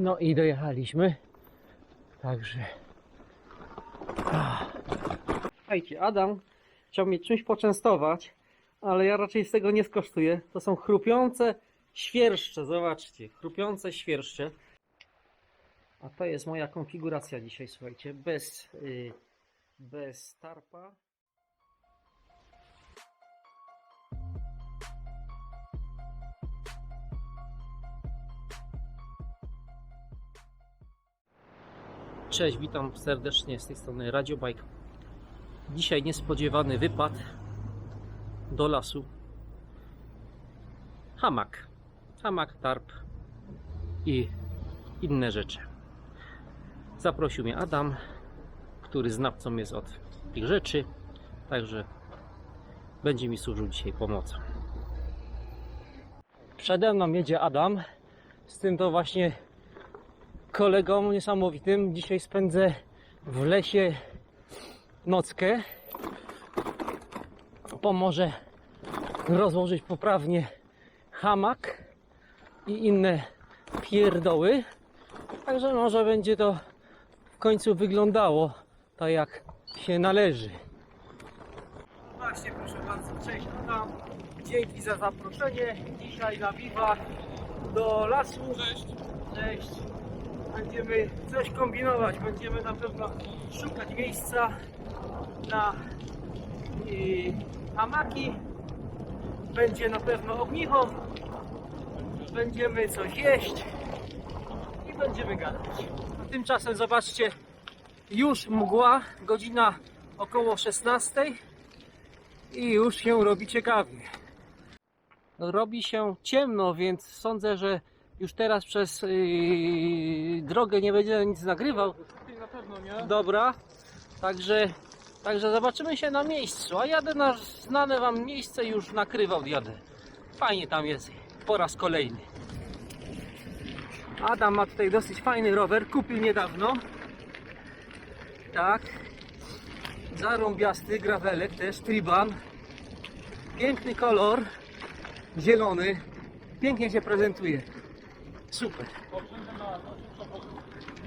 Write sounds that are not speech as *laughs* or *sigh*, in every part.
No i dojechaliśmy. Także. Słuchajcie, Adam chciał mnie czymś poczęstować, ale ja raczej z tego nie skosztuję. To są chrupiące świerszcze, zobaczcie, chrupiące świerszcze. A to jest moja konfiguracja dzisiaj, słuchajcie, bez, y, bez tarpa. Cześć, witam serdecznie z tej strony Radio Bike. Dzisiaj niespodziewany wypad do lasu. Hamak, hamak, tarp i inne rzeczy. Zaprosił mnie Adam, który znawcą jest od tych rzeczy, także będzie mi służył dzisiaj pomocą. Przede mną jedzie Adam, z tym to właśnie kolegą niesamowitym. Dzisiaj spędzę w lesie nockę. Pomoże rozłożyć poprawnie hamak i inne pierdoły. Także może będzie to w końcu wyglądało tak jak się należy. Właśnie proszę bardzo, cześć Adam. Dzięki za zaproszenie. Dzisiaj na biwak do lasu. Cześć. Cześć. Będziemy coś kombinować. Będziemy na pewno szukać miejsca na hamaki. Będzie na pewno ognicho. Będziemy coś jeść i będziemy gadać. Tymczasem zobaczcie, już mgła, godzina około 16 i już się robi ciekawie. Robi się ciemno, więc sądzę, że już teraz przez yy, drogę nie będzie nic nagrywał. Na pewno nie. Dobra, także, także zobaczymy się na miejscu. A jadę na znane Wam miejsce, już nakrywał jadę. Fajnie tam jest, po raz kolejny. Adam ma tutaj dosyć fajny rower, kupił niedawno. Tak. Zarąbiasty gravelek też, Triban. Piękny kolor, zielony. Pięknie się prezentuje. Super.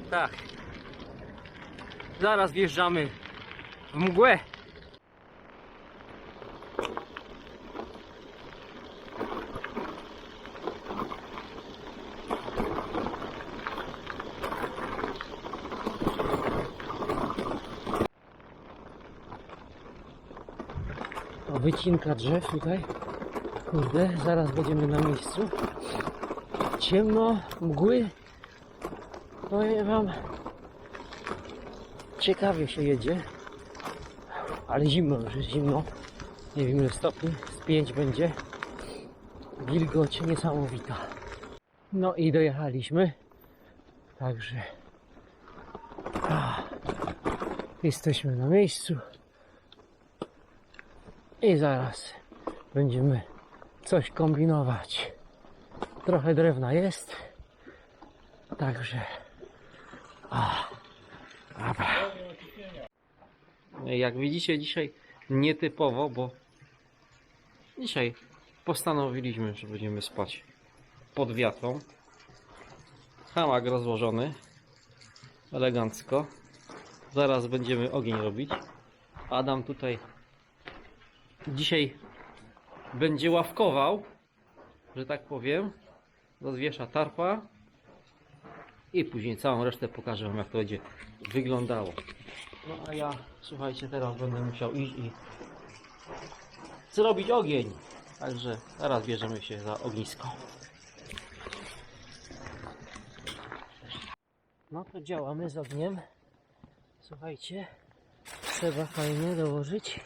Tak. Zaraz wjeżdżamy w mgłę. Wycinka drzew tutaj. Kurde, zaraz będziemy na miejscu. Ciemno, mgły. Powiem wam, ciekawie się jedzie, ale zimno już jest zimno. Nie wiem ile stopni, z 5 będzie. Wilgoć niesamowita. No i dojechaliśmy. Także ah, jesteśmy na miejscu. I zaraz będziemy coś kombinować. Trochę drewna jest. Także. A, dobra. Jak widzicie, dzisiaj nietypowo, bo dzisiaj postanowiliśmy, że będziemy spać pod wiatą. Hamak rozłożony elegancko. Zaraz będziemy ogień robić. Adam tutaj dzisiaj będzie ławkował, że tak powiem. Rozwiesza tarpa i później całą resztę pokażę Wam jak to będzie wyglądało. No a ja, słuchajcie, teraz będę musiał iść i zrobić ogień. Także teraz bierzemy się za ognisko. No to działamy z ogniem. Słuchajcie, trzeba fajnie dołożyć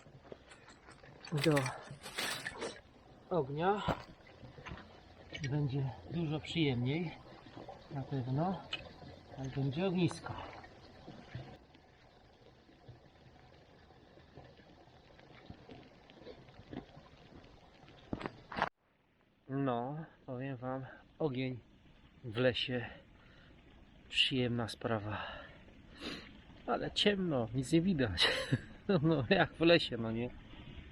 do ognia. Będzie dużo przyjemniej. Na pewno. Jak będzie ognisko. No, powiem wam, ogień w lesie przyjemna sprawa. Ale ciemno, nic nie widać. *laughs* No jak w lesie, no nie?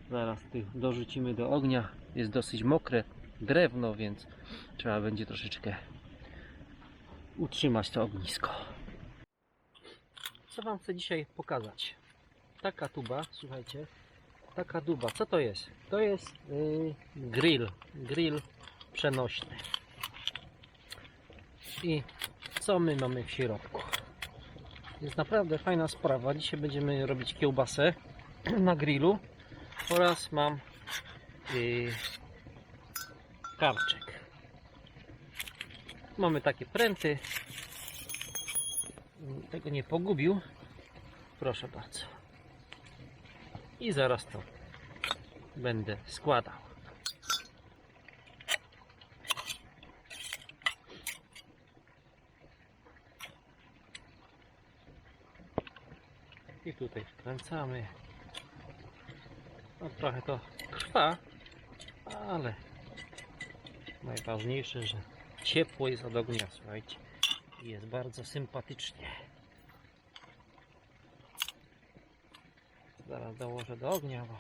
Zaraz tych dorzucimy do ognia. Jest dosyć mokre drewno, więc trzeba będzie troszeczkę utrzymać to ognisko. Co Wam chcę dzisiaj pokazać? Taka tuba, słuchajcie, taka duba. Co to jest? To jest yy, grill, grill przenośny. I co my mamy w środku? Jest naprawdę fajna sprawa. Dzisiaj będziemy robić kiełbasę *clears throat* na grillu oraz mam yy, karczek. Mamy takie pręty. Tego nie pogubił. Proszę bardzo. I zaraz to będę składał. I tutaj wkręcamy. No trochę to trwa, ale najważniejsze, że ciepło jest od ognia, słuchajcie. I jest bardzo sympatycznie. Zaraz dołożę do ognia, bo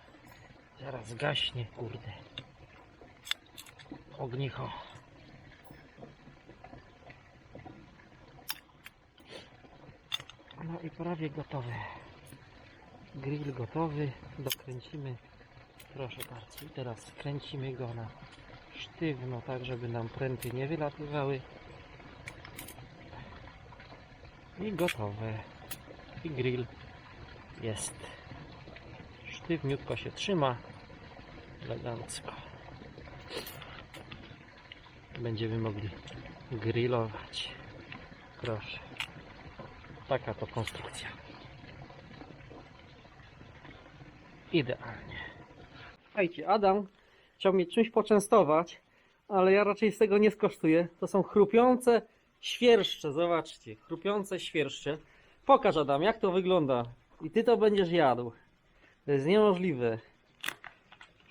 zaraz gaśnie, kurde. Ognicho. No i prawie gotowe. Grill gotowy. Dokręcimy. Proszę bardzo. I teraz kręcimy go na sztywno, tak żeby nam pręty nie wylatywały. I gotowe. I grill jest. Sztywniutko się trzyma. Elegancko. Będziemy mogli grillować. Proszę. Taka to konstrukcja. Idealnie. Słuchajcie, Adam chciał mnie czymś poczęstować, ale ja raczej z tego nie skosztuję. To są chrupiące świerszcze, zobaczcie, chrupiące świerszcze. Pokaż Adam, jak to wygląda. I ty to będziesz jadł. To jest niemożliwe.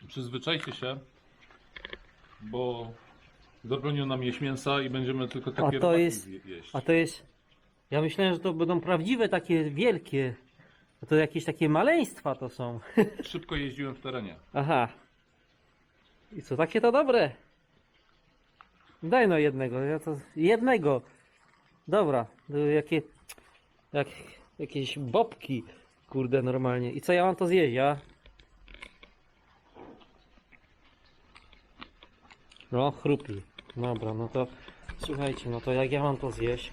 Przyzwyczajcie się, bo zabronią nam jeść mięsa i będziemy tylko takie A to robaki jest- je- jeść. A to jest. Ja myślałem, że to będą prawdziwe, takie wielkie. A to jakieś takie maleństwa to są. *laughs* Szybko jeździłem w terenie. Aha. I co, takie to dobre? Daj no jednego, ja to... Jednego! Dobra, to jakie... Jak... Jakieś bobki, kurde, normalnie. I co, ja mam to zjeść, ja? No, chrupi. Dobra, no to... Słuchajcie, no to jak ja mam to zjeść?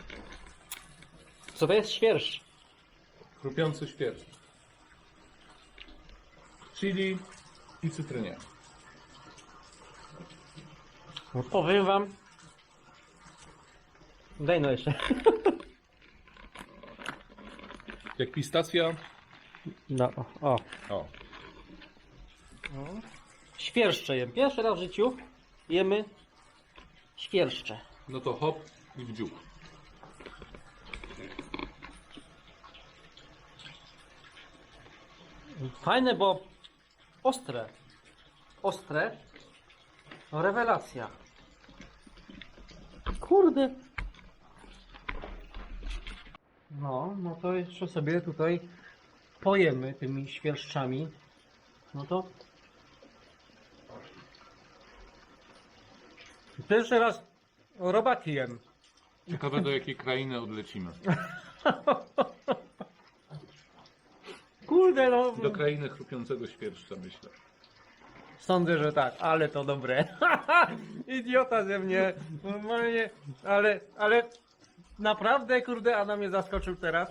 Co to jest świerszcz? Chrupiący świerszcz. Chili i cytrynie. No powiem wam... Daj no jeszcze. Jak pistacja. No, o. O, Świerszcze jem. Pierwszy raz w życiu jemy świerszcze. no to hop i w dziób. Fajne, bo ostre. Ostre. No, rewelacja. Kurde. No, no to jeszcze sobie tutaj pojemy tymi świerszczami. No to Pierwszy raz robaki jem. Ciekawe do jakiej krainy odlecimy. *laughs* Kurde, no. Do krainy chrupiącego świerszcza myślę. Sądzę, że tak, ale to dobre. *laughs* Idiota ze mnie. Normalnie, ale, ale naprawdę, kurde, Adam mnie zaskoczył teraz.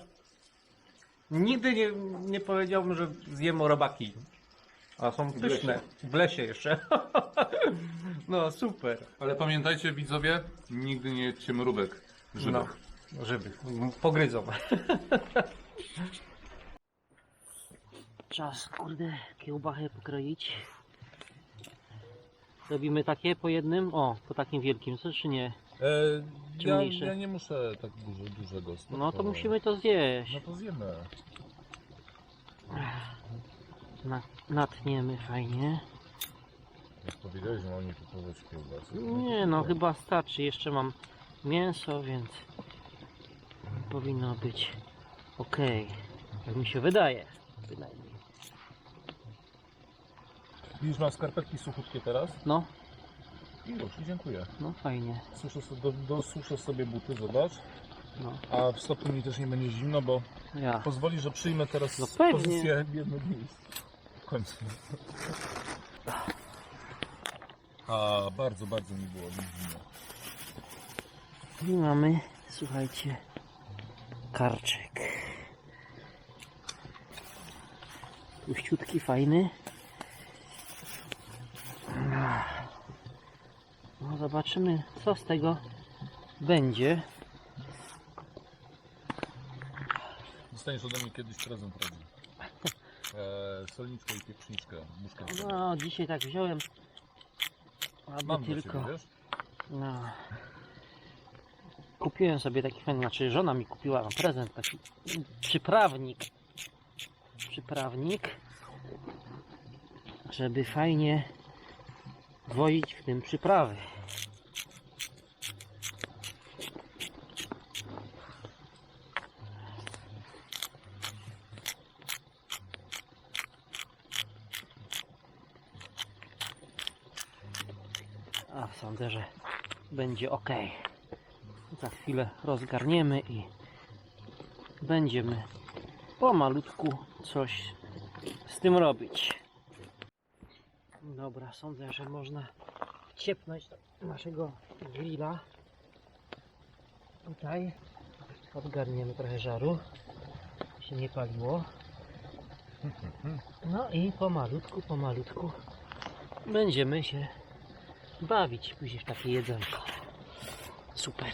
Nigdy nie, nie powiedziałbym, że zjem robaki. A są W pyszne. lesie. W lesie jeszcze. *laughs* No, super. Ale pamiętajcie widzowie, nigdy nie jedźcie mrówek żywych. No, żywych. Pogryzą. Czas, kurde, kiełbachę pokroić. Robimy takie po jednym? O, po takim wielkim, co czy nie? E, Czy ja, mniejsze? ja nie muszę tak dużo, dużego. No to musimy to zjeść. No to zjemy. Na, natniemy fajnie. Jak powiedziałeś, że mam nie kupować kiełbasy. Nie no, chyba starczy. Jeszcze mam mięso, więc powinno być ok. Jak mi się wydaje. Bynajmniej. Widzisz, mam skarpetki suchutkie teraz No, I już, i dziękuję. No fajnie. Suszę do, dosuszę sobie buty, zobacz. No, A w stopniu mi też nie będzie zimno, bo ja. pozwoli, że przyjmę teraz No pewnie. pozycję biednych miejsc. W końcu. A bardzo, bardzo mi było zimno. I mamy, słuchajcie, karczek. Puściutki, fajny. No zobaczymy, co z tego będzie. Dostaniesz ode mnie kiedyś prezent rodzin. E, solniczkę i pieprzniczkę. Muszkę No, dzisiaj tak wziąłem, aby Mam tylko... ciebie, wiesz? No. Kupiłem sobie taki fajny, znaczy żona mi kupiła na prezent taki przyprawnik. Przyprawnik. Żeby fajnie woić w tym przyprawy. A sądzę, że będzie ok. Za chwilę rozgarniemy i będziemy pomalutku coś z tym robić. Dobra, sądzę, że można wciepnąć naszego grilla. Tutaj odgarniemy trochę żaru, się nie paliło. No i pomalutku, pomalutku będziemy się bawić później w takie jedzonko. Super.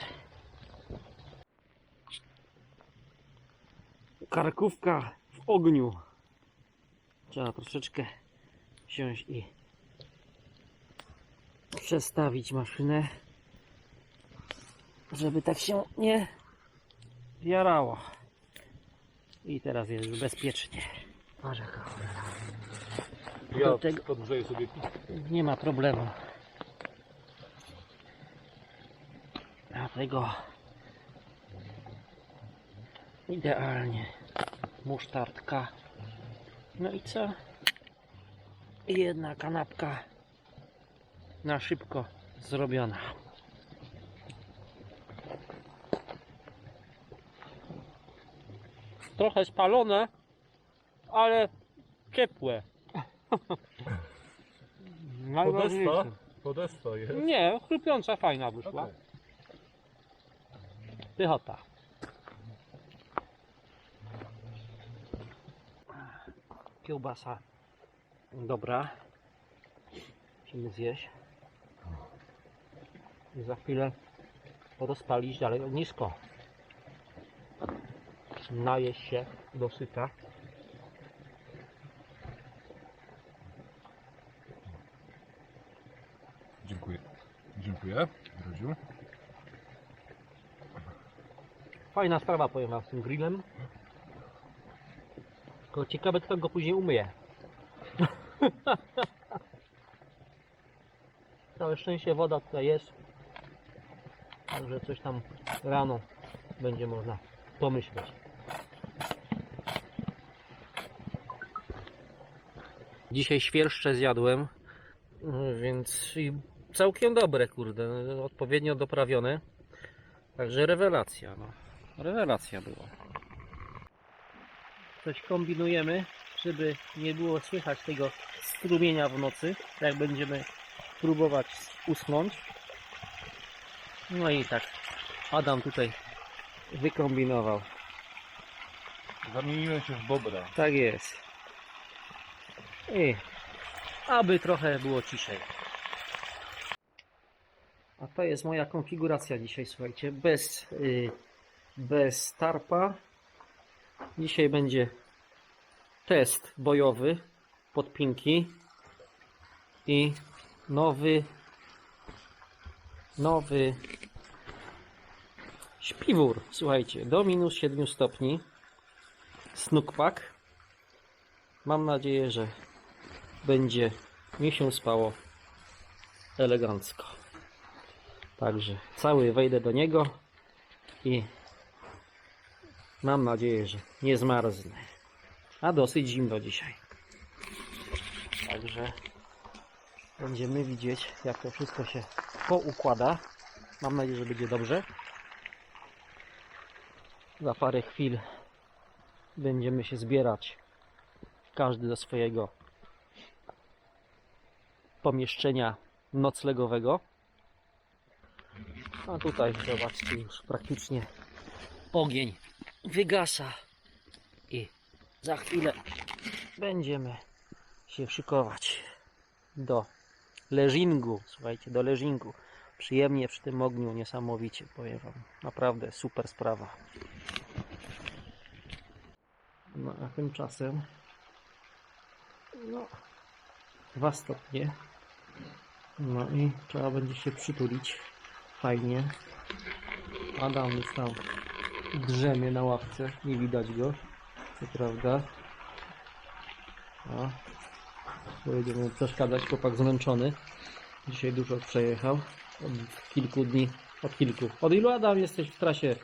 Karkówka w ogniu. Trzeba troszeczkę wziąć i przestawić maszynę, żeby tak się nie jarało. I teraz jest już bezpiecznie. Cholera. Ja podgrzeję sobie piwo. Nie ma problemu. Dlatego idealnie musztardka. No i co? Jedna kanapka na szybko zrobiona. Trochę spalone, ale ciepłe. Podesta? Podesta jest. Nie, chrupiąca fajna wyszła. Okej. Pychota. Kiełbasa. Dobra. Musimy zjeść. I za chwilę rozpalić dalej ognisko. Najeść się dosyta. Dziękuję. Dziękuję, Drodziu. Fajna sprawa, powiem wam, z tym grillem. Tylko ciekawe, kto go później umyje. *laughs* Całe szczęście woda tutaj jest. Także coś tam rano będzie można pomyśleć. Dzisiaj świerszcze zjadłem, więc i całkiem dobre, kurde, odpowiednio doprawione. Także rewelacja, no. Rewelacja była. Coś kombinujemy, żeby nie było słychać tego strumienia w nocy, jak będziemy próbować usnąć. No i tak Adam tutaj wykombinował. Zamieniłem się w bobra. Tak jest. I aby trochę było ciszej. A to jest moja konfiguracja dzisiaj, słuchajcie, bez, y, bez tarpa. Dzisiaj będzie test bojowy podpinki i nowy nowy śpiwór, słuchajcie, do minus 7 stopni snookpack Mam nadzieję, że będzie mi się spało elegancko. Także cały wejdę do niego i mam nadzieję, że nie zmarznę. A dosyć zimno dzisiaj. Także Będziemy widzieć, jak to wszystko się poukłada. Mam nadzieję, że będzie dobrze. Za parę chwil będziemy się zbierać. Każdy do swojego pomieszczenia noclegowego. A tutaj zobaczcie już praktycznie ogień wygasa i za chwilę będziemy się szykować do leżingu. Słuchajcie, do leżingu. Przyjemnie przy tym ogniu, niesamowicie, powiem Wam. Naprawdę super sprawa. No a tymczasem no, dwa stopnie. No i trzeba będzie się przytulić. Fajnie. Adam już tam drzemie na ławce. Nie widać go. Co prawda. No. Będziemy mu przeszkadzać. Chłopak zmęczony. Dzisiaj dużo przejechał. Od kilku dni. Od kilku. Od ilu Adam jesteś w trasie?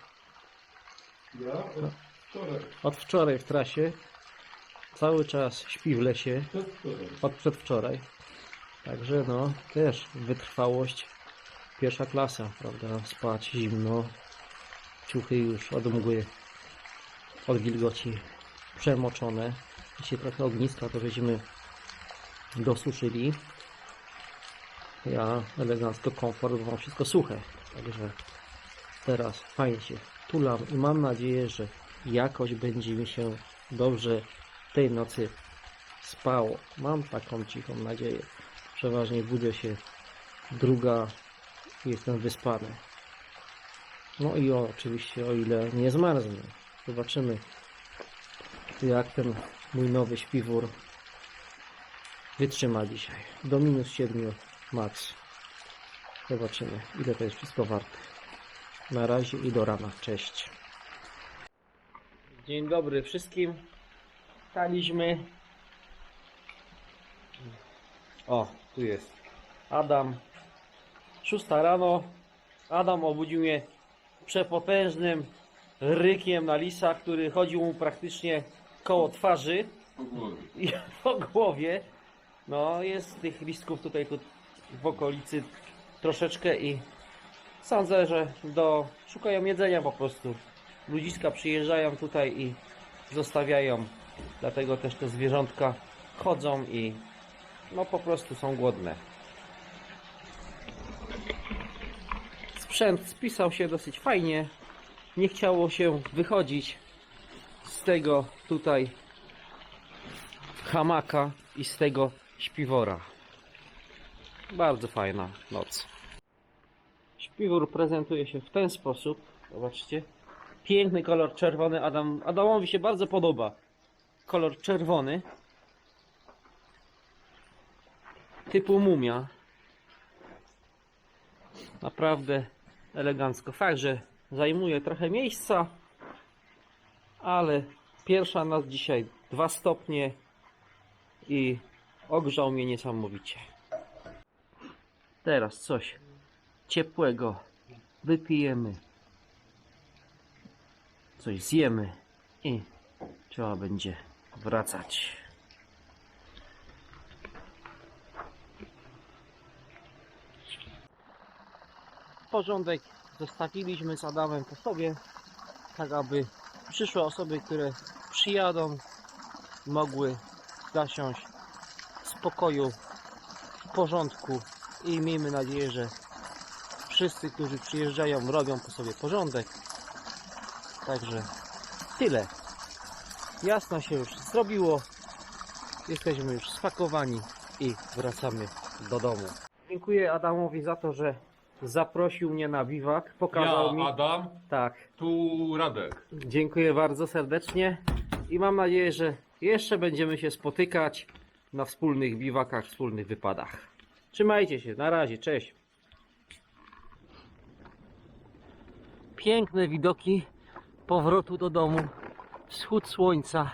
Ja wczoraj, Od wczoraj w trasie. Cały czas śpi w lesie. wczoraj. Od przedwczoraj. Także no, też wytrwałość pierwsza klasa, prawda? Spać zimno, ciuchy już od mgły, od wilgoci przemoczone. Dzisiaj trochę ogniska to żeśmy dosuszyli. Ja elegancko komfort, bo mam wszystko suche. Także teraz fajnie się tulam i mam nadzieję, że jakoś będzie mi się dobrze tej nocy spało. Mam taką cichą nadzieję. Przeważnie budzę się druga i jestem wyspany. No i o, oczywiście o ile nie zmarznę. Zobaczymy jak ten mój nowy śpiwór wytrzyma dzisiaj. Do minus 7 max. Zobaczymy ile to jest wszystko warte. Na razie i do rana. Cześć. Dzień dobry wszystkim. Staliśmy o, tu jest. Adam. Szósta rano. Adam obudził mnie przepotężnym rykiem na lisa, który chodził mu praktycznie koło twarzy i *laughs* po głowie. No, jest tych listków tutaj tu w okolicy troszeczkę i sądzę, że do szukają jedzenia po prostu. Ludziska przyjeżdżają tutaj i zostawiają. Dlatego też te zwierzątka chodzą i no po prostu są głodne. Sprzęt spisał się dosyć fajnie. Nie chciało się wychodzić z tego tutaj hamaka i z tego śpiwora. Bardzo fajna noc. Śpiwór prezentuje się w ten sposób. Zobaczcie. Piękny kolor czerwony. Adam, Adamowi się bardzo podoba. Kolor czerwony typu mumia. Naprawdę elegancko. Fakt, że zajmuje trochę miejsca, ale pierwsza nas dzisiaj 2 stopnie i ogrzał mnie niesamowicie. Teraz coś ciepłego wypijemy, coś zjemy i trzeba będzie wracać. Porządek zostawiliśmy z Adamem po sobie, tak aby przyszłe osoby, które przyjadą, mogły zasiąść w spokoju, w porządku i miejmy nadzieję, że wszyscy, którzy przyjeżdżają, robią po sobie porządek. Także tyle. Jasno się już zrobiło. Jesteśmy już spakowani i wracamy do domu. Dziękuję Adamowi za to, że zaprosił mnie na biwak, pokazał Ja, mi. Adam, Tak, tu Radek. dziękuję bardzo serdecznie i mam nadzieję, że jeszcze będziemy się spotykać na wspólnych biwakach, wspólnych wypadach. Trzymajcie się, na razie, cześć. Piękne widoki powrotu do domu, wschód słońca,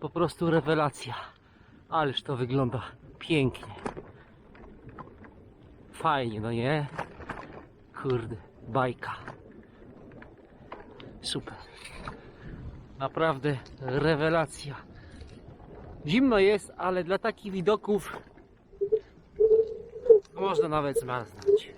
po prostu rewelacja. Ależ to wygląda pięknie. Fajnie, no nie? Kurde, bajka. Super. Naprawdę rewelacja. Zimno jest, ale dla takich widoków Można nawet zmarznąć.